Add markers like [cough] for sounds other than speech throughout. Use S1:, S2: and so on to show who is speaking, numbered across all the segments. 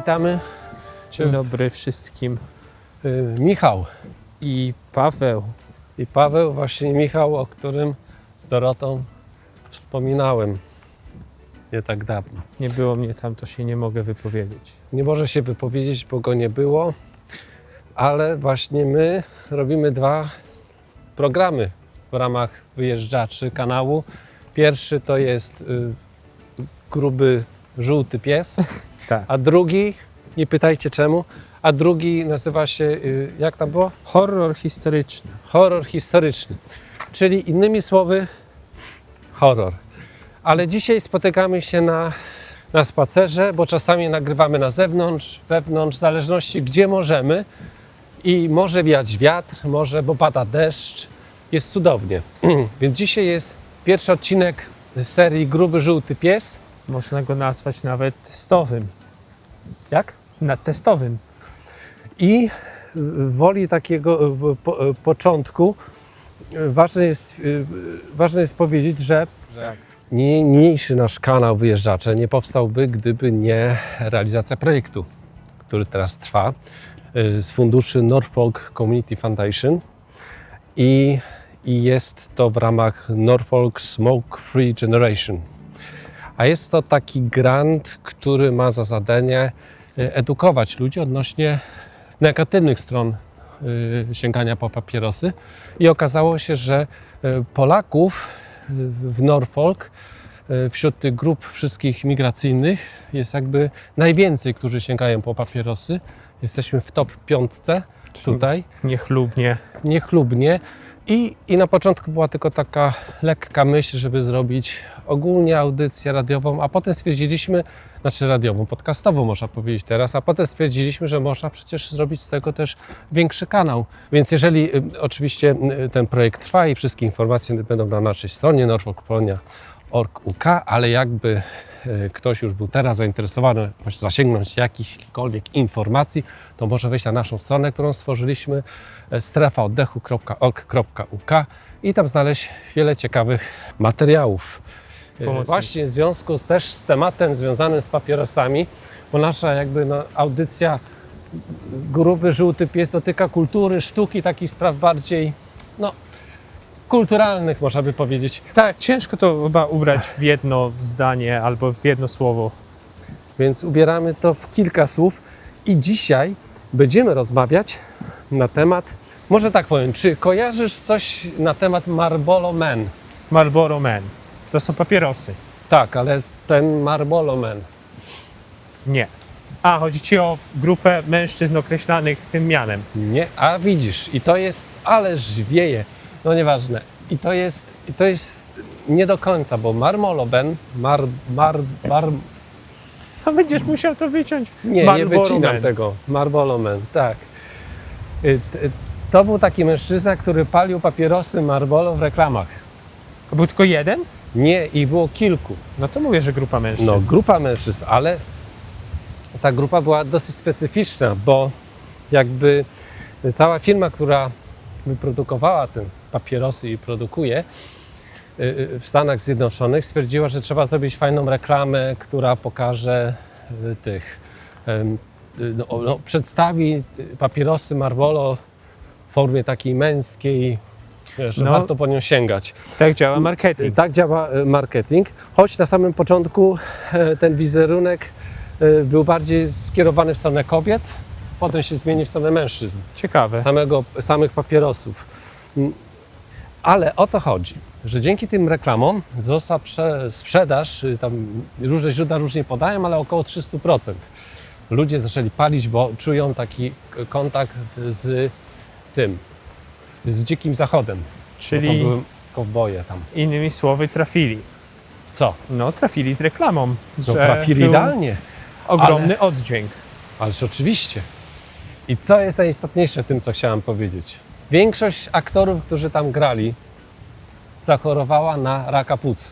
S1: Witamy.
S2: Dzień dobry wszystkim.
S1: Y, Michał
S2: I Paweł.
S1: i Paweł, właśnie Michał, o którym z Dorotą wspominałem nie tak dawno.
S2: Nie było mnie tam, to się nie mogę wypowiedzieć.
S1: Nie może się wypowiedzieć, bo go nie było, ale właśnie my robimy dwa programy w ramach wyjeżdżaczy kanału. Pierwszy to jest y, gruby żółty pies,
S2: Tak.
S1: a drugi, nie pytajcie czemu, a drugi nazywa się, y, jak tam było?
S2: Horror historyczny.
S1: Horror historyczny. Czyli innymi słowy, horror. Ale dzisiaj spotykamy się na, na spacerze, bo czasami nagrywamy na zewnątrz, wewnątrz, w zależności gdzie możemy. I może wiać wiatr, może, bo pada deszcz. Jest cudownie. [clears throat] Więc dzisiaj jest pierwszy odcinek serii Gruby Żółty Pies.
S2: Można go nazwać nawet testowym.
S1: Jak?
S2: Na testowym.
S1: I w woli takiego e, po, e, początku e, ważne jest, ważne jest powiedzieć, że
S2: Tak.
S1: niniejszy nasz kanał Wyjeżdżacze nie powstałby, gdyby nie realizacja projektu, który teraz trwa z funduszy Norfolk Community Foundation i, i jest to w ramach Norfolk Smoke Free Generation. A jest to taki grant, który ma za zadanie e, edukować ludzi odnośnie negatywnych stron y, sięgania po papierosy. I okazało się, że y, Polaków y, w Norfolk y, wśród tych grup wszystkich migracyjnych jest jakby najwięcej, którzy sięgają po papierosy. Jesteśmy w top piątce tutaj
S2: Niechlubnie.
S1: niechlubnie. I, I na początku była tylko taka lekka myśl, żeby zrobić ogólnie audycję radiową, a potem stwierdziliśmy, znaczy radiową, podcastową można powiedzieć teraz, a potem stwierdziliśmy, że można przecież zrobić z tego też większy kanał. Więc jeżeli y, oczywiście y, ten projekt trwa i wszystkie informacje będą na naszej stronie norfolkpolonia.org.uk, ale jakby y, ktoś już był teraz zainteresowany, zasięgnąć jakichkolwiek informacji, to może wejść na naszą stronę, którą stworzyliśmy strefaoddechu.org.uk i tam znaleźć wiele ciekawych materiałów. E. Właśnie w związku z, też z tematem związanym z papierosami, bo nasza jakby no, audycja Gruby Żółty Pies dotyka kultury, sztuki, takich spraw bardziej no, kulturalnych, można by powiedzieć.
S2: Tak, ciężko to chyba ubrać w jedno zdanie albo w jedno słowo.
S1: Więc ubieramy to w kilka słów i dzisiaj będziemy rozmawiać na temat, może tak powiem, czy kojarzysz coś na temat Marlboro Man?
S2: Marlboro Man. To są papierosy.
S1: Tak, ale ten Marlboro Man.
S2: Nie. A, chodzi ci o grupę mężczyzn określanych tym mianem.
S1: Nie, a widzisz, i to jest, ależ wieje, no nieważne. I to jest, i to jest nie do końca, bo Marlboro Man, mar, mar, mar,
S2: A będziesz musiał to wyciąć.
S1: Nie, nie
S2: Marlboro
S1: wycinam tego. Marlboro Man, tak. Y, To był taki mężczyzna, który palił papierosy Marlboro w reklamach.
S2: To był tylko jeden?
S1: Nie, ich było kilku.
S2: No to mówię, że grupa mężczyzn.
S1: No, grupa mężczyzn, ale ta grupa była dosyć specyficzna, bo jakby cała firma, która wyprodukowała te papierosy i produkuje y, y, w Stanach Zjednoczonych, stwierdziła, że trzeba zrobić fajną reklamę, która pokaże tych, no, no, przedstawi y, papierosy Marlboro w formie takiej męskiej, wiesz, że
S2: No.
S1: warto po nią sięgać.
S2: Tak działa marketing.
S1: Tak działa marketing, choć na samym początku ten wizerunek był bardziej skierowany w stronę kobiet, potem się zmienił w stronę mężczyzn,
S2: Ciekawe.
S1: samego, samych papierosów. Mm, Ale o co chodzi? Że dzięki tym reklamom prze, sprzedaż, y, tam różne źródła różnie podają, ale około 300%. Ludzie zaczęli palić, bo czują taki kontakt z tym, z dzikim zachodem. To
S2: Czyli
S1: były kowboje tam.
S2: innymi słowy trafili.
S1: W co?
S2: No, trafili z reklamą.
S1: No trafili idealnie.
S2: Ogromny oddźwięk.
S1: Ależ oczywiście. I co jest najistotniejsze w tym, co chciałem powiedzieć? Większość aktorów, którzy tam grali, zachorowała na raka płuc.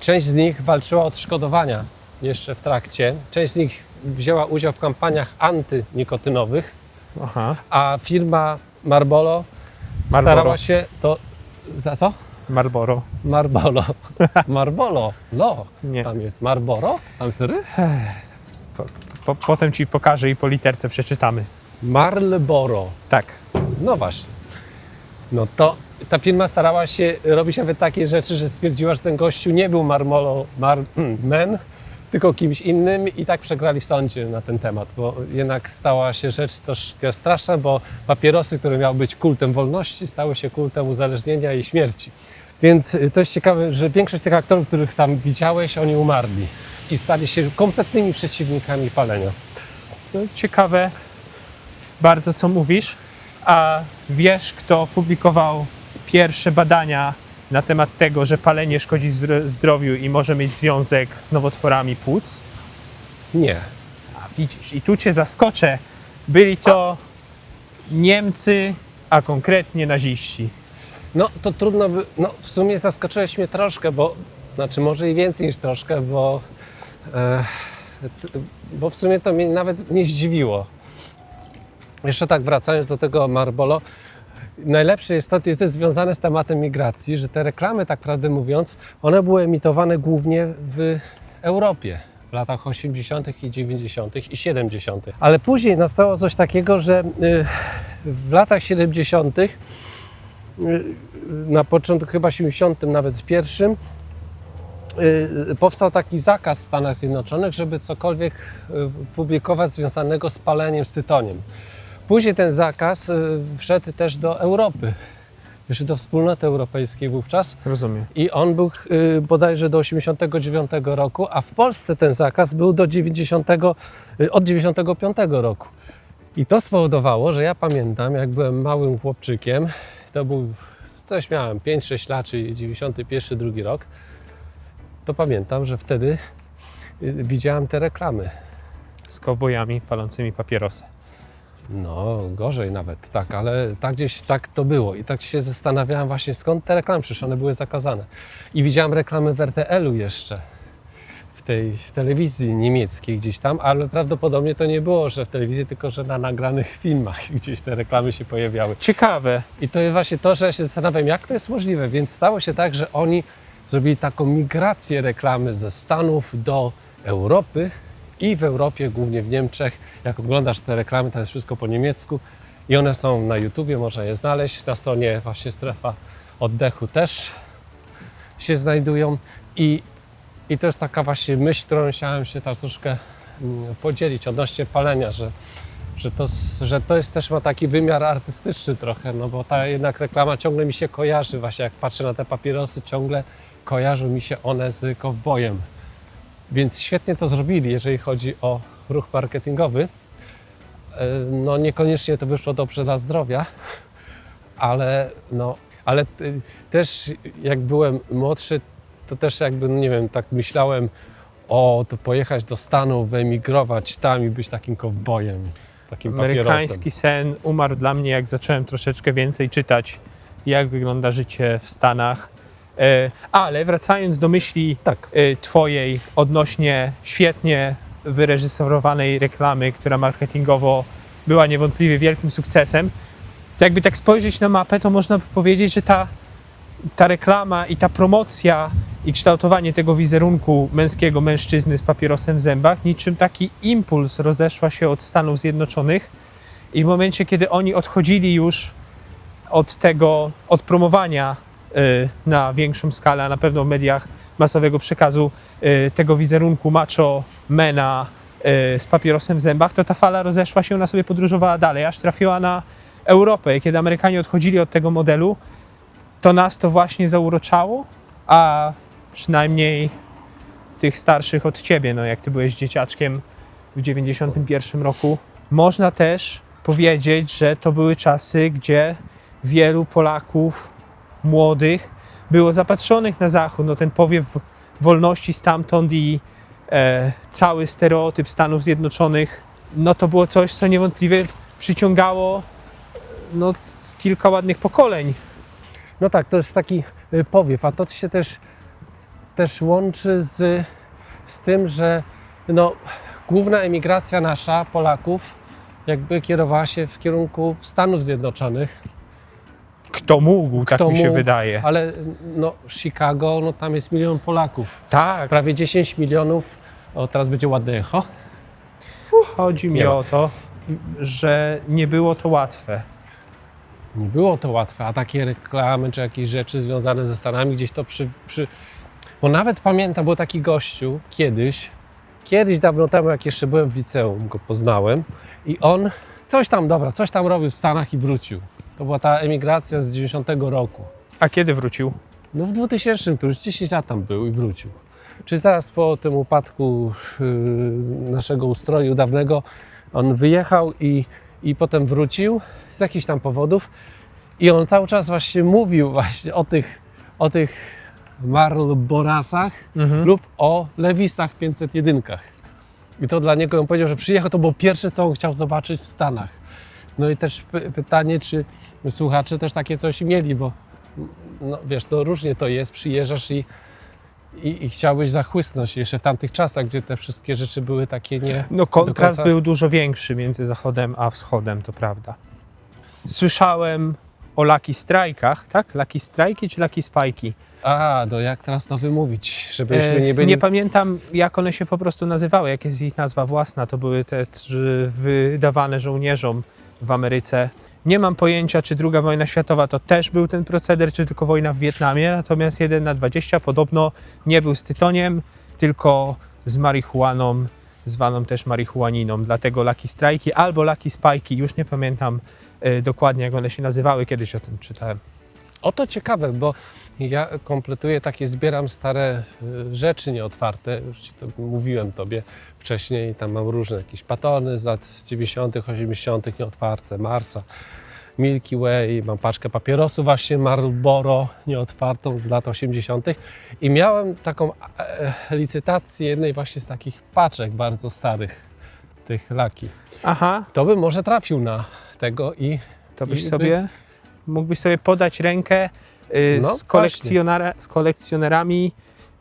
S1: Część z nich walczyła o odszkodowania jeszcze w trakcie. Część z nich wzięła udział w kampaniach antynikotynowych,
S2: Aha.
S1: a firma Marlboro,
S2: Marlboro.
S1: starała się to... Za co?
S2: Marlboro.
S1: Marlboro. [laughs] Marlboro. Lo.
S2: Nie.
S1: Tam jest Marlboro? Tam jest ry?
S2: Po, Po, potem ci pokażę i po literce przeczytamy.
S1: Marlboro.
S2: Tak.
S1: No właśnie. No to ta firma starała się robić nawet takie rzeczy, że stwierdziła, że ten gościu nie był Marmolo Mar, hmm, Man, tylko kimś innym i tak przegrali w sądzie na ten temat, bo jednak stała się rzecz troszkę straszna, bo papierosy, które miały być kultem wolności, stały się kultem uzależnienia i śmierci. Więc y, to jest ciekawe, że większość tych aktorów, których tam widziałeś, oni umarli i stali się kompletnymi przeciwnikami palenia.
S2: Co ciekawe bardzo, co mówisz. A wiesz, kto publikował pierwsze badania na temat tego, że palenie szkodzi zdro- zdrowiu i może mieć związek z nowotworami płuc?
S1: Nie.
S2: A widzisz, i tu cię zaskoczę. Byli to Niemcy, a konkretnie naziści.
S1: No to trudno by, no w sumie zaskoczyłeś mnie troszkę, bo, znaczy może i więcej niż troszkę, bo, e, bo w sumie to mnie nawet nie zdziwiło. Jeszcze tak wracając do tego Marbolo, najlepsze jest to, i to jest związane z tematem migracji, że te reklamy, tak prawdę mówiąc, one były emitowane głównie w Europie w latach 80. i 90. i 70. Ale później nastało coś takiego, że y, w latach 70 na początku chyba 70 nawet pierwszym y, powstał taki zakaz w Stanach Zjednoczonych, żeby cokolwiek y, publikować związanego z paleniem, z tytoniem. Później ten zakaz y, wszedł też do Europy, jeszcze do wspólnoty europejskiej wówczas
S2: Rozumiem.
S1: i on był y, bodajże do 89 roku, a w Polsce ten zakaz był do 90, y, od 95 roku. I to spowodowało, że ja pamiętam, jak byłem małym chłopczykiem, to był, coś miałem, 5-6 lat, czyli 91, drugi rok, to pamiętam, że wtedy widziałem te reklamy.
S2: Z kowbojami palącymi papierosy.
S1: No, gorzej nawet, tak, ale tak gdzieś tak to było. I tak się zastanawiałem właśnie, skąd te reklamy, przecież one były zakazane. I widziałem reklamy w RTL-u jeszcze, w tej telewizji niemieckiej gdzieś tam, ale prawdopodobnie to nie było, że w telewizji, tylko że na nagranych filmach [laughs] gdzieś te reklamy się pojawiały.
S2: Ciekawe.
S1: I to jest właśnie to, że ja się zastanawiam, jak to jest możliwe. Więc stało się tak, że oni zrobili taką migrację reklamy ze Stanów do Europy i w Europie, głównie w Niemczech. Jak oglądasz te reklamy, to jest wszystko po niemiecku i one są na YouTubie, można je znaleźć. Na stronie właśnie strefa oddechu też się znajdują. I, i to jest taka właśnie myśl, którą chciałem się tak troszkę mm, podzielić odnośnie palenia, że że to, że to jest też ma taki wymiar artystyczny trochę, no bo ta jednak reklama ciągle mi się kojarzy, właśnie jak patrzę na te papierosy, ciągle kojarzą mi się one z kowbojem. Więc świetnie to zrobili, jeżeli chodzi o ruch marketingowy. E, No niekoniecznie to wyszło dobrze dla zdrowia, ale no, ale też jak byłem młodszy, to też jakby, no nie wiem, tak myślałem, o, to pojechać do Stanów, wyemigrować tam i być takim kowbojem, takim.
S2: Amerykański sen umarł dla mnie, jak zacząłem troszeczkę więcej czytać, jak wygląda życie w Stanach. E, Ale wracając do myśli
S1: Tak.
S2: e, Twojej odnośnie świetnie wyreżyserowanej reklamy, która marketingowo była niewątpliwie wielkim sukcesem, to jakby tak spojrzeć na mapę, to można by powiedzieć, że ta, ta reklama i ta promocja i kształtowanie tego wizerunku męskiego mężczyzny z papierosem w zębach, niczym taki impuls rozeszła się od Stanów Zjednoczonych i w momencie, kiedy oni odchodzili już od tego, od promowania na większą skalę, a na pewno w mediach masowego przekazu y, tego wizerunku macho mena y, z papierosem w zębach, to ta fala rozeszła się, ona sobie podróżowała dalej, aż trafiła na Europę. I kiedy Amerykanie odchodzili od tego modelu, to nas to właśnie zauroczało, a przynajmniej tych starszych od ciebie, no jak ty byłeś dzieciaczkiem w 91 roku, można też powiedzieć, że to były czasy, gdzie wielu Polaków młodych było zapatrzonych na Zachód, no ten powiew wolności stamtąd i e, cały stereotyp Stanów Zjednoczonych, no to było coś, co niewątpliwie przyciągało no, kilka ładnych pokoleń.
S1: No tak, to jest taki y, powiew, a to się też, też łączy z, z tym, że no, główna emigracja nasza, Polaków, jakby kierowała się w kierunku Stanów Zjednoczonych,
S2: Kto mógł, tak
S1: Kto
S2: mi się
S1: mógł,
S2: wydaje.
S1: ale no, Chicago, no tam jest milion Polaków,
S2: Tak,
S1: prawie 10 milionów, o teraz będzie ładne echo,
S2: Chodzi mi
S1: Nie ma.
S2: o to, że nie było to łatwe.
S1: Nie było to łatwe, a takie reklamy czy jakieś rzeczy związane ze Stanami gdzieś to przy, przy... Bo nawet pamiętam, był taki gościu kiedyś, kiedyś dawno temu, jak jeszcze byłem w liceum, go poznałem i on coś tam, dobra, coś tam robił w Stanach i wrócił. To była ta emigracja z 90 roku.
S2: A kiedy wrócił?
S1: No w 2000, to już 10 lat tam był i wrócił. Czy zaraz po tym upadku yy, naszego ustroju dawnego on wyjechał i, i potem wrócił z jakichś tam powodów i on cały czas właśnie mówił właśnie o tych, o tych Marlborasach
S2: Mhm.
S1: lub o Lewisach 501. I to dla niego, on powiedział, że przyjechał, to było pierwsze, co on chciał zobaczyć w Stanach. No i też py- pytanie, czy słuchacze też takie coś mieli, bo no wiesz, to różnie to jest, przyjeżdżasz i, i, i chciałbyś zachłysnąć jeszcze w tamtych czasach, gdzie te wszystkie rzeczy były takie nie...
S2: No kontrast
S1: końca-
S2: był dużo większy między zachodem a wschodem, to prawda. Słyszałem o Lucky Strike'ach, tak? Lucky Strike'i czy Lucky Spike'i?
S1: A, no jak teraz to wymówić, żebyśmy
S2: E,
S1: nie byli...
S2: nie pamiętam, jak one się po prostu nazywały, jak jest ich nazwa własna. To były te wydawane żołnierzom w Ameryce. Nie mam pojęcia, czy druga wojna światowa to też był ten proceder, czy tylko wojna w Wietnamie. Natomiast 1 na 20 podobno nie był z tytoniem, tylko z marihuaną, zwaną też marihuaniną. Dlatego Lucky Strike'i albo Lucky Spike'i, już nie pamiętam e, dokładnie, jak one się nazywały. Kiedyś o tym czytałem.
S1: Oto ciekawe, bo ja kompletuję takie, zbieram stare y, rzeczy nieotwarte, już Ci to mówiłem Tobie wcześniej, tam mam różne jakieś patony z lat 90., 80., nieotwarte, Marsa, Milky Way, mam paczkę papierosów właśnie Marlboro nieotwartą z lat 80. i miałem taką e, licytację jednej właśnie z takich paczek bardzo starych, tych laki.
S2: Aha,
S1: To bym może trafił na tego i
S2: To byś
S1: I by-
S2: sobie mógłbyś sobie podać rękę y,
S1: No,
S2: z, kolekcjonera, z kolekcjonerami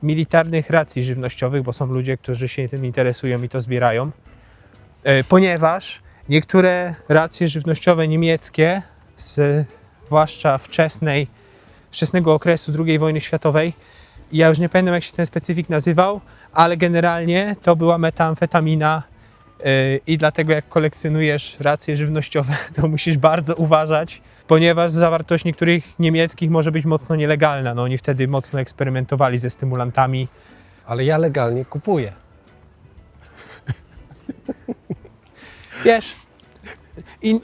S2: militarnych racji żywnościowych, bo są ludzie, którzy się tym interesują i to zbierają. Y, ponieważ niektóre racje żywnościowe niemieckie, z, zwłaszcza wczesnej, wczesnego okresu II wojny światowej, ja już nie pamiętam jak się ten specyfik nazywał, ale generalnie to była metamfetamina I dlatego jak kolekcjonujesz racje żywnościowe, [laughs] to musisz bardzo uważać, ponieważ zawartość niektórych niemieckich może być mocno nielegalna. No oni wtedy mocno eksperymentowali ze stymulantami.
S1: ale ja legalnie kupuję. [laughs]
S2: Wiesz, i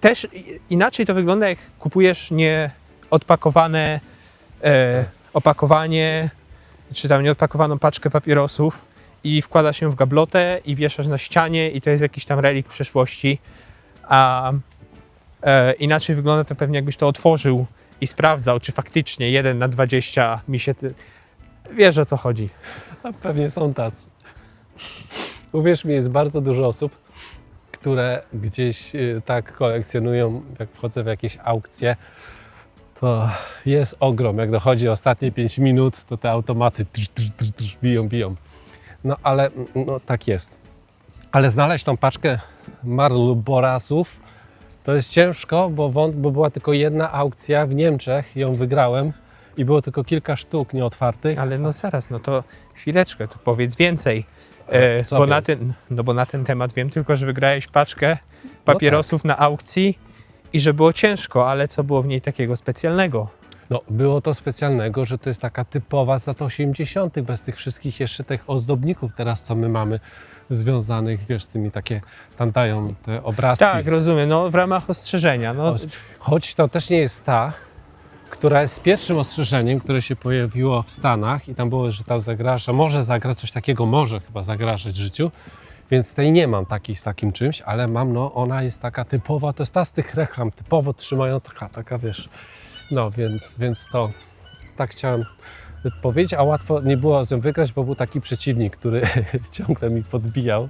S2: też inaczej to wygląda, jak kupujesz nieodpakowane e, opakowanie, czy tam nieodpakowaną paczkę papierosów i wkładasz ją w gablotę i wieszasz na ścianie i to jest jakiś tam relik przeszłości. A e, inaczej wygląda to pewnie jakbyś to otworzył i sprawdzał, czy faktycznie 1 na 20 mi się... Ty... Wiesz o co chodzi.
S1: A pewnie są tacy. Uwierz mi, jest bardzo dużo osób, które gdzieś y, tak kolekcjonują, jak wchodzę w jakieś aukcje, to jest ogrom. Jak dochodzi ostatnie 5 minut, to te automaty trz, trz, biją, biją. No ale no, tak jest. Ale znaleźć tą paczkę Marlborasów to jest ciężko, bo, wąt, bo była tylko jedna aukcja w Niemczech, ją wygrałem i było tylko kilka sztuk nieotwartych.
S2: Ale no zaraz, no to chwileczkę, to powiedz więcej. E,
S1: Co
S2: bo, na
S1: więcej?
S2: ten, no bo na ten temat wiem tylko, że wygrałeś paczkę papierosów na aukcji i że było ciężko, ale co było w niej takiego specjalnego?
S1: No, było to specjalnego, że to jest taka typowa z lat 80., bez tych wszystkich jeszcze tych ozdobników teraz, co my mamy związanych, wiesz, z tymi takie, tam dają te obrazki.
S2: Tak, rozumiem, no w ramach ostrzeżenia. No,
S1: Choć, choć to też nie jest ta, która jest pierwszym ostrzeżeniem, które się pojawiło w Stanach i tam było, że tam zagraża, może zagra coś takiego, może chyba zagrażać życiu, więc tej nie mam takiej z takim czymś, ale mam, no ona jest taka typowa, to jest ta z tych reklam, typowo trzymają taka, taka wiesz, no więc, więc to tak chciałem powiedzieć, a łatwo nie było z nią wygrać, bo był taki przeciwnik, który [laughs] ciągle mi podbijał,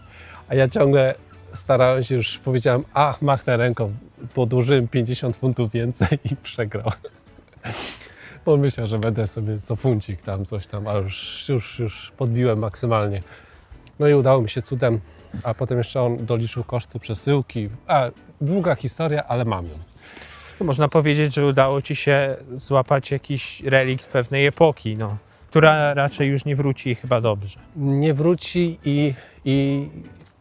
S1: a ja ciągle starałem się już, powiedziałem, ach, machnę ręką, podłożyłem 50 funtów więcej i przegrał. [laughs] Bo myślał, że będę sobie co funcik tam, coś tam, a już, już, już podbiłem maksymalnie. No i udało mi się cudem, a potem jeszcze on doliczył koszty przesyłki. A, długa historia, ale mam ją.
S2: To można powiedzieć, że udało ci się złapać jakiś relikt pewnej epoki, no, która raczej już nie wróci i chyba dobrze.
S1: Nie wróci i, i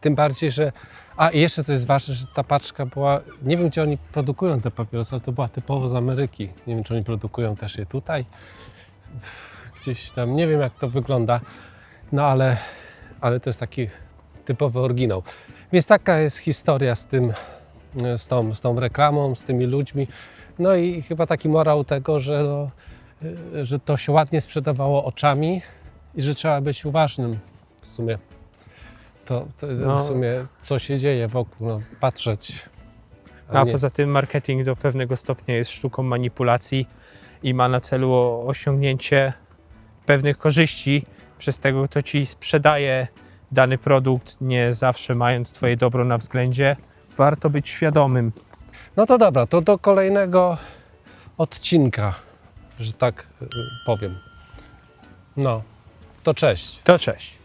S1: Tym bardziej, że. A i jeszcze co jest ważne, że ta paczka była. Nie wiem, gdzie oni produkują te papierosy, ale to była typowo z Ameryki. Nie wiem, czy oni produkują też je tutaj. Gdzieś tam. Nie wiem, jak to wygląda. No ale, ale to jest taki typowy oryginał. Więc taka jest historia z tym, z tą, z tą reklamą, z tymi ludźmi. No i chyba taki morał tego, że, no, e, że to się ładnie sprzedawało oczami i że trzeba być uważnym w sumie. To, to
S2: No.
S1: w sumie co się dzieje wokół, no, patrzeć.
S2: A
S1: nie-
S2: poza tym marketing do pewnego stopnia jest sztuką manipulacji i ma na celu osiągnięcie pewnych korzyści przez tego, kto ci sprzedaje dany produkt, nie zawsze mając twoje dobro na względzie. Warto być świadomym.
S1: No to dobra, to do kolejnego odcinka, że tak y, powiem. No, to cześć.
S2: To cześć.